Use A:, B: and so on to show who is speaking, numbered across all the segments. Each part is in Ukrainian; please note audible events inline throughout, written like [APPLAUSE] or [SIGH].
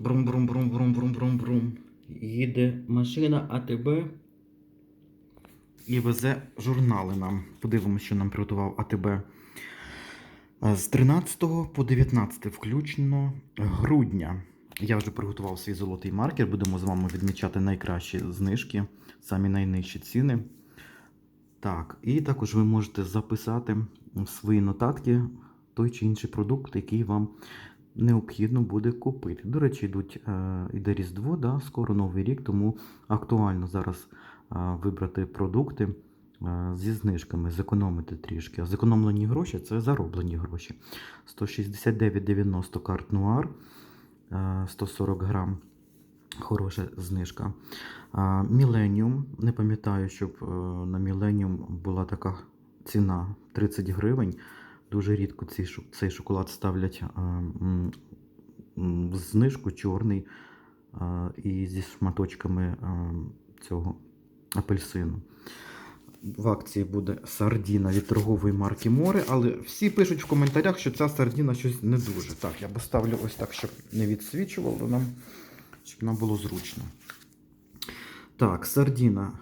A: Брум-брум-брум-брум-брум-брум-брум. Їде машина АТБ і везе журнали нам. Подивимося, що нам приготував АТБ. З 13 по 19 включно грудня. Я вже приготував свій золотий маркер. Будемо з вами відмічати найкращі знижки, самі найнижчі ціни. Так, і також ви можете записати в свої нотатки той чи інший продукт, який вам необхідно буде купити. До речі, йдуть, е, йде Різдво, да, скоро Новий рік, тому актуально зараз е, вибрати продукти е, зі знижками, зекономити трішки. А зекономлені гроші це зароблені гроші. 169,90 карт Нуар, е, 140 грам. Хороша знижка. Міленіум. Не пам'ятаю, щоб е, на Міленіум була така ціна 30 гривень. Дуже рідко цей, цей шоколад ставлять м, м, знижку чорний а, і зі шматочками а, цього апельсину. В акції буде сардіна від торгової марки Море, але всі пишуть в коментарях, що ця сардіна щось не дуже. Так, я поставлю ось так, щоб не відсвічувало нам, щоб нам було зручно. Так, сардіна.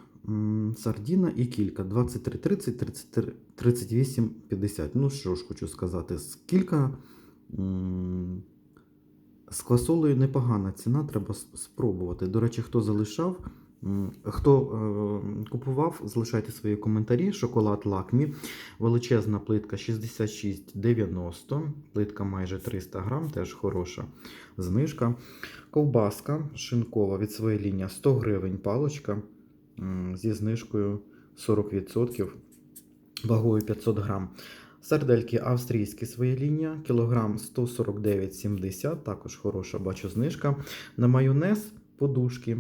A: Сардіна і кілька. 23,30, 33, 38,50. Ну що ж хочу сказати, з кілька з квасолею непогана ціна, треба спробувати. До речі, хто залишав, хто е, купував, залишайте свої коментарі. Шоколад Лакмі. Величезна плитка 66,90. Плитка майже 300 грам, теж хороша знижка. Ковбаска шинкова від своєї лінії 100 гривень палочка зі знижкою 40%, вагою 500 грам. Сардельки австрійські своя лінія, кілограм 149,70, також хороша бачу знижка. На майонез подушки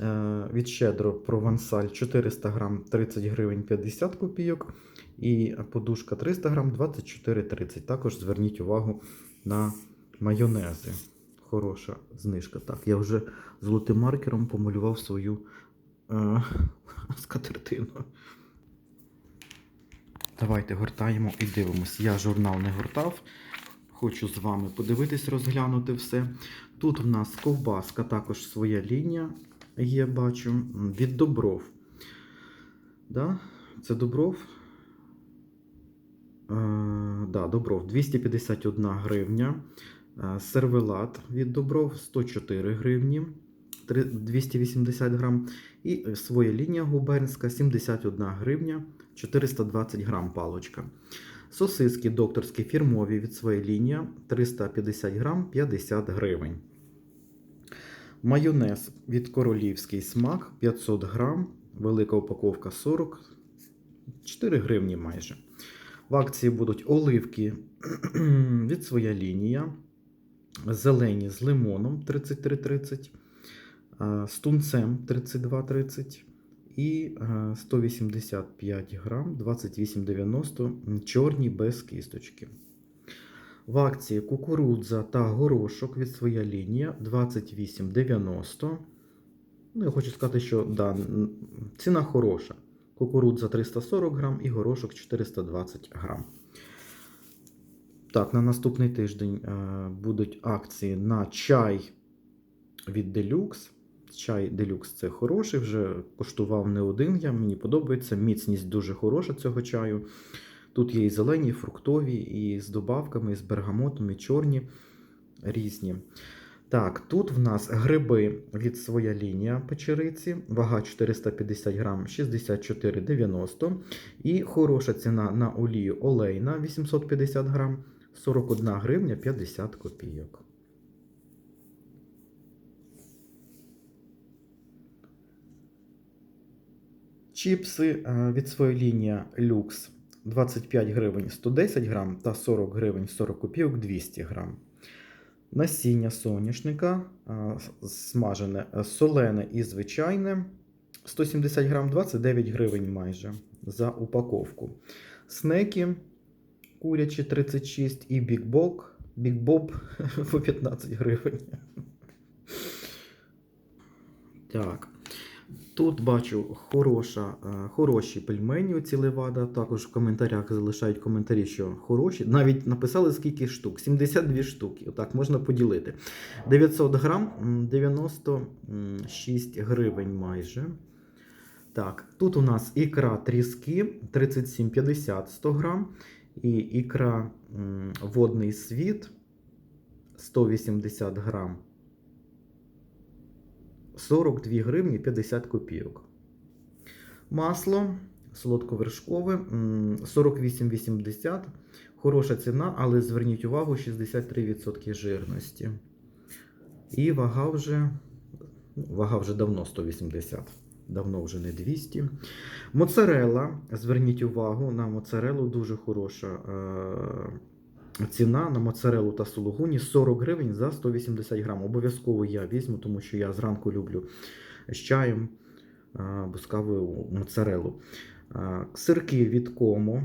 A: е, від щедро провансаль 400 грам 30 гривень 50 копійок. І подушка 300 грам 24,30. Також зверніть увагу на майонези. Хороша знижка. Так, я вже золотим маркером помалював свою [LAUGHS] скатертину. Давайте гортаємо і дивимось. Я журнал не гортав. Хочу з вами подивитись, розглянути все. Тут в нас ковбаска, також своя лінія є, бачу. Від добров. Да? Це добров. Е, да, добров 251 гривня. Е, Сервелат від добров 104 гривні. Три- 280 грам. І е, своя лінія губернська 71 гривня 420 грам палочка. Сосиски докторські фірмові від своєї лінії 350 грам 50 гривень. Майонез від королівський смак 500 грам, велика упаковка 40, 4 гривні майже. В акції будуть оливки [CLEARS THROAT] від своя лінія, зелені з лимоном 33,30, а, з тунцем 32,30 і 185 грам 28,90 чорні без кісточки. В акції кукурудза та горошок від своя лінія 28,90. Ну, я хочу сказати, що да, ціна хороша. Кукурудза 340 грам і горошок 420 грам. Так, на наступний тиждень е, будуть акції на чай від Deluxe. Чай Deluxe це хороший, вже коштував не один я, мені подобається. Міцність дуже хороша цього чаю. Тут є і зелені, і фруктові, і з добавками, і з бергамотом, і чорні різні. Так, тут в нас гриби від своя лінія печериці, вага 450 грам 64,90. І хороша ціна на олію олейна 850 грам 41 гривня 50 копійок. Чіпси е, від своєї лінії Lux 25 гривень 110 грам та 40 гривень 40 копійок 200 грам. Насіння соняшника е, смажене, е, солене і звичайне 170 грам 29 гривень майже за упаковку. Снеки курячі 36 і бікбок, бікбоб [LAUGHS] по 15 гривень. Так. Тут бачу хороша, е, хороші пельмені у Левада. Також в коментарях залишають коментарі, що хороші. Навіть написали скільки штук. 72 штуки. Отак можна поділити. 900 грам, 96 гривень майже. Так, тут у нас ікра тріски 37,50 100 грам. І ікра водний світ 180 грам. 42 гривні 50 копійок. Масло солодковершкове 48,80. Хороша ціна, але зверніть увагу 63% жирності. І вага вже, ну, вага вже давно 180. Давно вже не 200. Моцарелла. Зверніть увагу на моцарелу дуже хороша е- ціна на моцарелу та сулугуні 40 гривень за 180 грам. Обов'язково я візьму, тому що я зранку люблю з чаєм або з кавою моцарелу. Сирки від кому,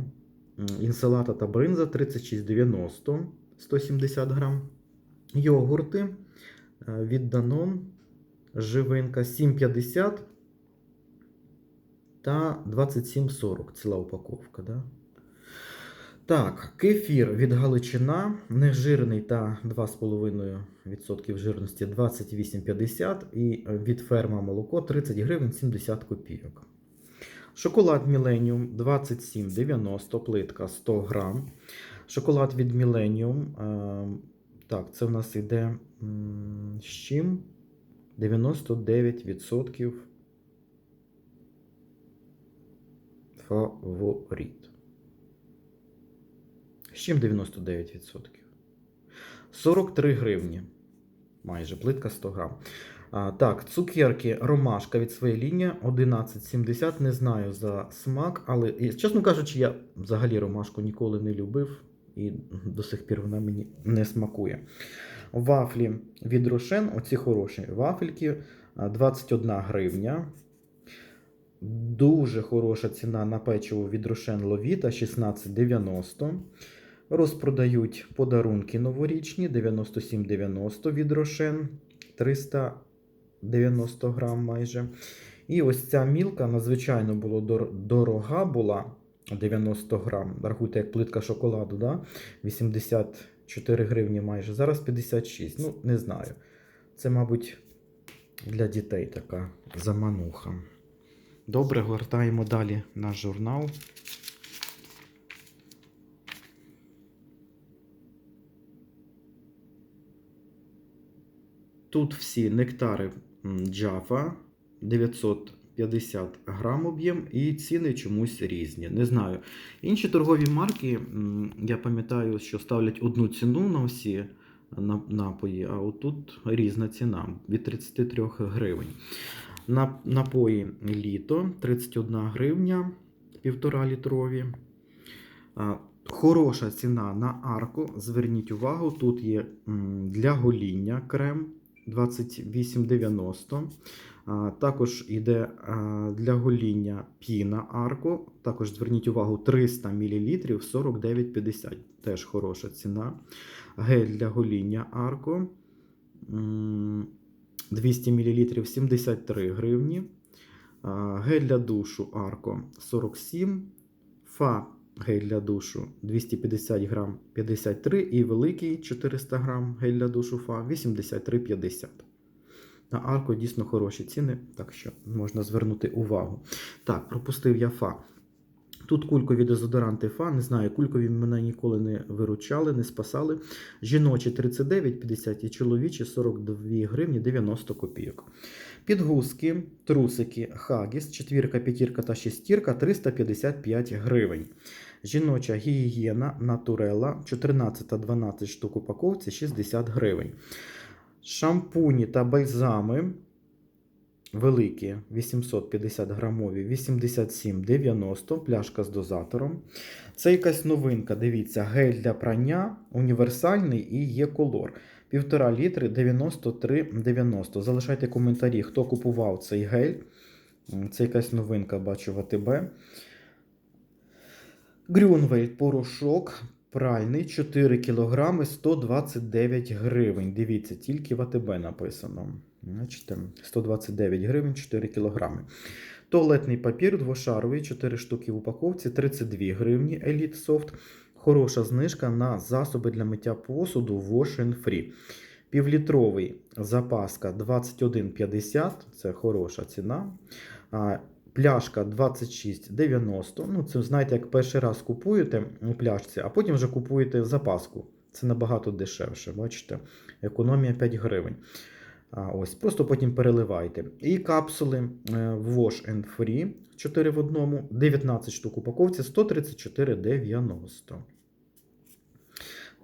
A: інсалата та бринза 36,90 170 грам. Йогурти від Danone, живинка 7,50 та 27,40 ціла упаковка. Да? Так, кефір від Галичина, нежирний та 2,5% жирності 28,50 і від ферма молоко 30 гривень 70 копійок. Шоколад Millennium 27,90 плитка 100 грам. Шоколад від Millennium. е, Так, це в нас йде з чим? 99% фаворит. Чим 99%? 43 гривні. Майже плитка 100 грам. А, так, цукерки ромашка від своєї лінії 11,70. Не знаю за смак, але, чесно кажучи, я взагалі ромашку ніколи не любив і до сих пір вона мені не смакує. Вафлі від Рошен, оці хороші вафельки, 21 гривня. Дуже хороша ціна на печиво від Рошен Ловіта 16,90. Розпродають подарунки новорічні 97,90 від Рошен 390 грам майже. І ось ця мілка надзвичайно було дор- дорога була 90 грам. Рахуйте, як плитка шоколаду, да? 84 гривні майже. Зараз 56. Ну, не знаю. Це, мабуть, для дітей така замануха. Добре, гортаємо далі наш журнал. Тут всі нектари Jaffa 950 грам об'єм і ціни чомусь різні. Не знаю. Інші торгові марки, я пам'ятаю, що ставлять одну ціну на всі напої, а отут різна ціна від 33 гривень. На, напої літо 31 гривня, півтора літрові. Хороша ціна на арку. Зверніть увагу, тут є для гоління крем 28,90. Також йде для гоління піна арко. Також зверніть увагу 300 мл 49,50. Теж хороша ціна. Гель для гоління арко. 200 мл 73 гривні. Гель для душу Арко 47. Фа гель для душу 250 грам 53 і великий 400 грам гель для душу Фа 83,50. На Арко дійсно хороші ціни, так що можна звернути увагу. Так, пропустив я Фа. Тут кулькові дезодоранти Фа, не знаю, кулькові мене ніколи не виручали, не спасали. Жіночі 39,50 і чоловічі 42 гривні 90 копійок. Підгузки, трусики, хагіс, четвірка, п'ятірка та шестірка 355 гривень. Жіноча гігієна натурела 14 та 12 штук упаковці 60 гривень. Шампуні та бальзами великі 850 грамові 87,90 пляшка з дозатором. Це якась новинка. Дивіться, гель для прання універсальний і є колор. Півтора літри 93,90. Залишайте коментарі, хто купував цей гель. Це якась новинка, бачу в АТБ. Грюнвельд порошок Пральний 4 кг 129 гривень. Дивіться, тільки в АТБ написано. Бачите, 129 гривень 4 кг. Туалетний папір двошаровий, 4 штуки в упаковці, 32 гривні Elite Soft. Хороша знижка на засоби для миття посуду Wash Free. Півлітровий запаска 21,50, це хороша ціна. Пляшка 26,90. Ну, це знаєте, як перший раз купуєте у пляшці, а потім вже купуєте запаску. Це набагато дешевше, бачите? Економія 5 гривень. Ось, Просто потім переливайте. І капсули е, Wash and Free 4 в одному, 19 штук упаковці, 134,90.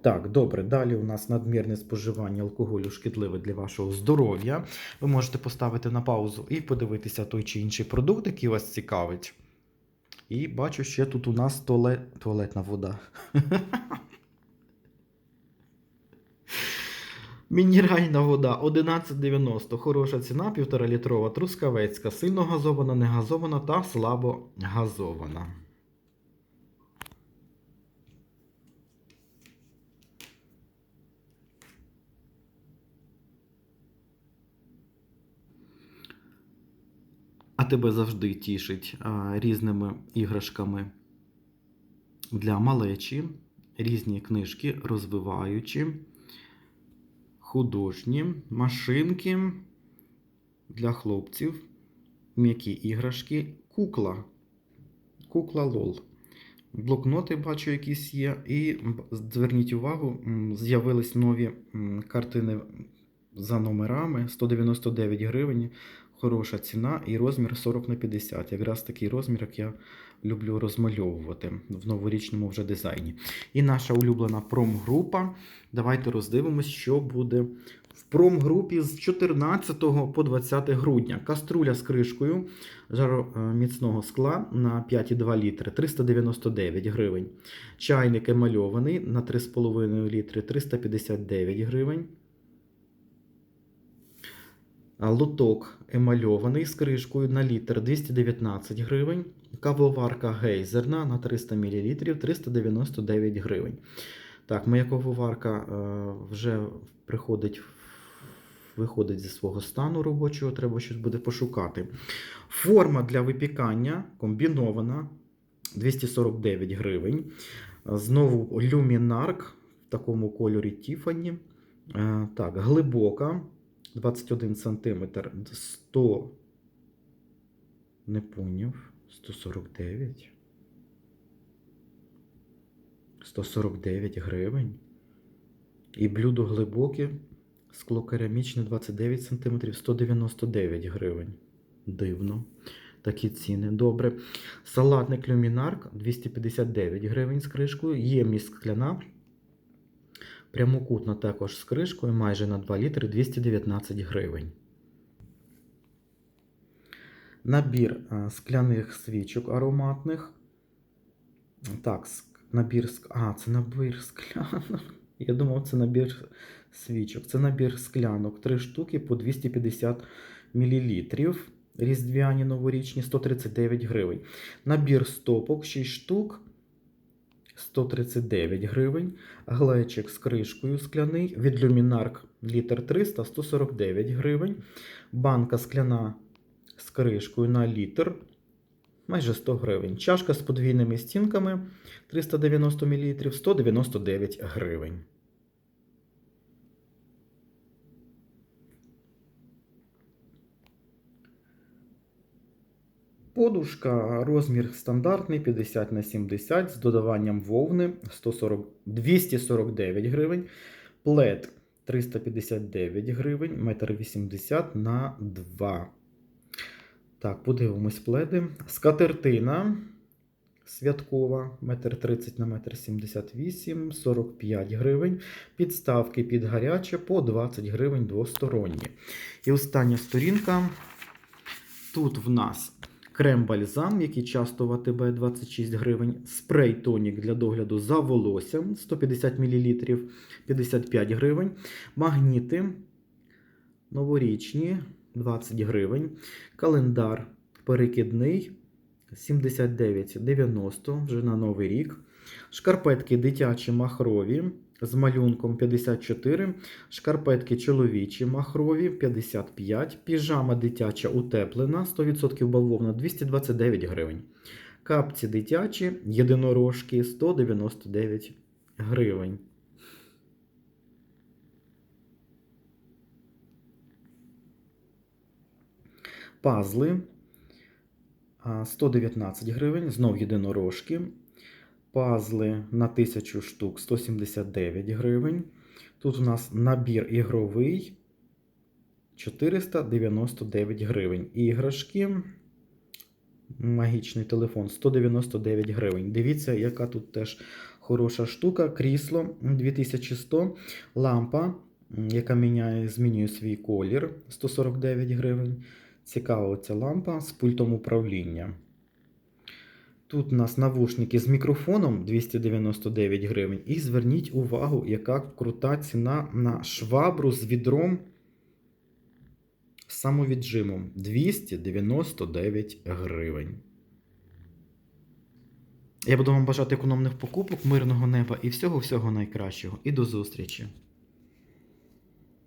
A: Так, добре. Далі у нас надмірне споживання алкоголю шкідливе для вашого здоров'я. Ви можете поставити на паузу і подивитися той чи інший продукт, який вас цікавить. І бачу, ще тут у нас туалет... туалетна вода. [LAUGHS] Мінеральна вода 11,90. Хороша ціна, 1,5 літрова трускавецька, сильно газована, не газована та слабо газована. А тебе завжди тішить а, різними іграшками для малечі, різні книжки, розвиваючі, художні, машинки для хлопців, м'які іграшки, кукла. Кукла лол. Блокноти, бачу, якісь є. І зверніть увагу, з'явились нові картини за номерами 199 гривень. Хороша ціна і розмір 40 на 50. Якраз такий розмір, як я люблю розмальовувати в новорічному вже дизайні. І наша улюблена промгрупа. Давайте роздивимось, що буде в промгрупі з 14 по 20 грудня. Каструля з кришкою жароміцного скла на 5,2 літри 399 гривень. Чайник емальований на 3,5 літри 359 гривень. А Лоток емальований з кришкою на літр 219 гривень. Кавоварка гейзерна на 300 мл 399 гривень. Так, моя кавоварка е, вже приходить, виходить зі свого стану робочого, треба щось буде пошукати. Форма для випікання комбінована 249 гривень. Знову люмінарк в такому кольорі Тіфані. Е, Так, глибока. 21 сантиметр 100. Не поняв. 149. 149 гривень. І блюдо глибоке. Скло керамічне 29 см 199 гривень. Дивно. Такі ціни. Добре. Салатник люмінарк 259 гривень з кришкою. Ємність скляна. Прямокутна також з кришкою майже на 2 літри 219 гривень. Набір скляних свічок ароматних. Так, набір А, це набір склянок. [LAUGHS] Я думав, це набір свічок. Це набір склянок. 3 штуки по 250 мл. Різдвяні новорічні 139 гривень. Набір стопок 6 штук. 139 гривень. Глечик з кришкою скляний від люмінарк літр 300 149 гривень. Банка скляна з кришкою на літр майже 100 гривень. Чашка з подвійними стінками 390 мл 199 гривень. Подушка розмір стандартний 50 на 70 з додаванням вовни 140, 249 гривень. Плед 359 гривень, 1,80 м на 2. Так, подивимось пледи. Скатертина святкова 1,30 на 1,78 45 гривень. Підставки під гаряче по 20 гривень двосторонні. І остання сторінка. Тут в нас крем-бальзам, який часто в АТБ 26 гривень, спрей тонік для догляду за волоссям 150 мл 55 гривень, магніти новорічні 20 гривень, календар перекидний 79,90 вже на новий рік. Шкарпетки дитячі махрові з малюнком 54, шкарпетки чоловічі махрові 55, піжама дитяча утеплена 100% бавовна 229 гривень. Капці дитячі, єдинорожки 199 гривень. Пазли 119 гривень, знов єдинорожки. Пазли на 1000 штук 179 гривень. Тут у нас набір ігровий 499 гривень. Іграшки. Магічний телефон 199 гривень. Дивіться, яка тут теж хороша штука. Крісло 2100, лампа, яка міняє, змінює свій колір 149 гривень. Цікава ця лампа з пультом управління. Тут у нас навушники з мікрофоном 299 гривень. І зверніть увагу, яка крута ціна на швабру з відром з самовіджимом 299 гривень. Я буду вам бажати економних покупок, мирного неба і всього-всього найкращого. І до зустрічі!